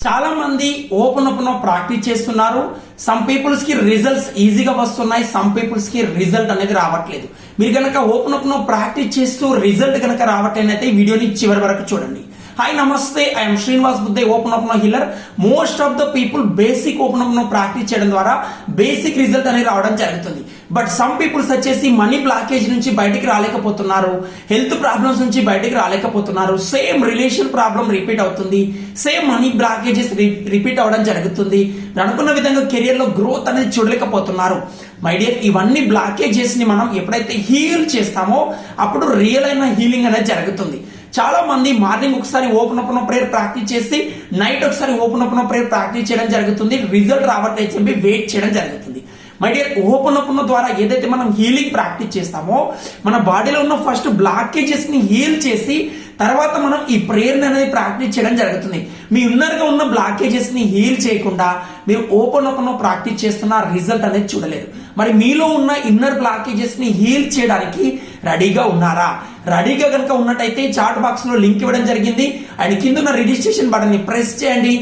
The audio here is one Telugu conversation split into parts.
చాలా మంది ఓపెన్ ఓపెన్ ప్రాక్టీస్ చేస్తున్నారు సమ్ పీపుల్స్కి రిజల్ట్స్ ఈజీగా వస్తున్నాయి సమ్ పీపుల్స్కి రిజల్ట్ అనేది రావట్లేదు మీరు కనుక ఓపెన్ ఓపెన్ ప్రాక్టీస్ చేస్తూ రిజల్ట్ కనుక రావట్లేనైతే ఈ వీడియోని చివరి వరకు చూడండి హాయ్ నమస్తే I'm Srinivas Buddhe open open healer most of the people basic open open practice చేయడం ద్వారా బేసిక్ రిజల్ట్ అనేది రావడం జరుగుతుంది. బట్ సమ్ పీపుల్స్ వచ్చేసి మనీ బ్లాకేజ్ నుంచి బయటికి రాలేకపోతున్నారు. హెల్త్ ప్రాబ్లమ్స్ నుంచి బయటికి రాలేకపోతున్నారు. సేమ్ రిలేషన్ ప్రాబ్లం రిపీట్ అవుతుంది. సేమ్ మనీ బ్లాకేజెస్ రిపీట్ అవడం జరుగుతుంది. అనుకున్న విధంగా కెరియర్లో గ్రోత్ అనేది చూడలేకపోతున్నారు. మై డియర్ ఇవన్నీ బ్లాకేజెస్ని మనం ఎప్పుడైతే హీల్ చేస్తామో అప్పుడు రియల్ అయిన హీలింగ్ అనేది జరుగుతుంది. చాలా మంది మార్నింగ్ ఒకసారి ఓపెన్ ఓపెన్ ప్రేయర్ ప్రాక్టీస్ చేసి నైట్ ఒకసారి ఓపెన్ ఓపెన్ ప్రేయర్ ప్రాక్టీస్ చేయడం జరుగుతుంది రిజల్ట్ రావట్లేదు చెప్పి వెయిట్ చేయడం జరుగుతుంది. మై డియర్ ఓపెన్ ఓపెన్ ద్వారా ఏదైతే మనం హీలింగ్ ప్రాక్టీస్ చేస్తామో మన బాడీలో ఉన్న ఫస్ట్ బ్లాకేజెస్ని హీల్ చేసి తర్వాత మనం ఈ ప్రేయర్ అనేది ప్రాక్టీస్ చేయడం జరుగుతుంది. మీ ఉన్నర్గా ఉన్న బ్లాకేజెస్ని హీల్ చేయకుండా మీరు ఓపెన్ ఓపెన్ ప్రాక్టీస్ చేస్తున్న రిజల్ట్ అనేది చూడలేదు. మరి మీలో ఉన్న ఇన్నర్ బ్లాకేజెస్ని హీల్ చేయడానికి రెడీగా ఉన్నారా? రెడీగా కనుక ఉన్నట్టయితే చాట్ బాక్స్లో లింక్ ఇవ్వడం జరిగింది. అండ్ కింద ఉన్న రిజిస్ట్రేషన్ బటన్ని ప్రెస్ చేయండి.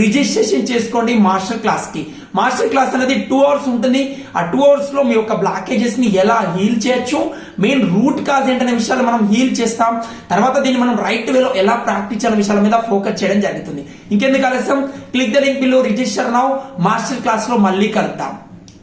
రిజిస్ట్రేషన్ చేసుకోండి మాస్టర్ క్లాస్కి మాస్టర్ క్లాస్ అనేది టూ అవర్స్ ఉంటుంది. ఆ టూ అవర్స్లో మీ యొక్క బ్లాకేజెస్ని ఎలా హీల్ చేయొచ్చు? మెయిన్ రూట్ కాజ్ ఏంటనే విషయాలు మనం హీల్ చేస్తాం. తర్వాత దీన్ని మనం రైట్ వేలో ఎలా ప్రాక్టీస్ చేయాలనే విషయాల మీద ఫోకస్ చేయడం జరుగుతుంది. ఇంకెందుకు ఆలస్యం? Click the link below register now master క్లాస్లో మళ్ళీ కలుద్దాం.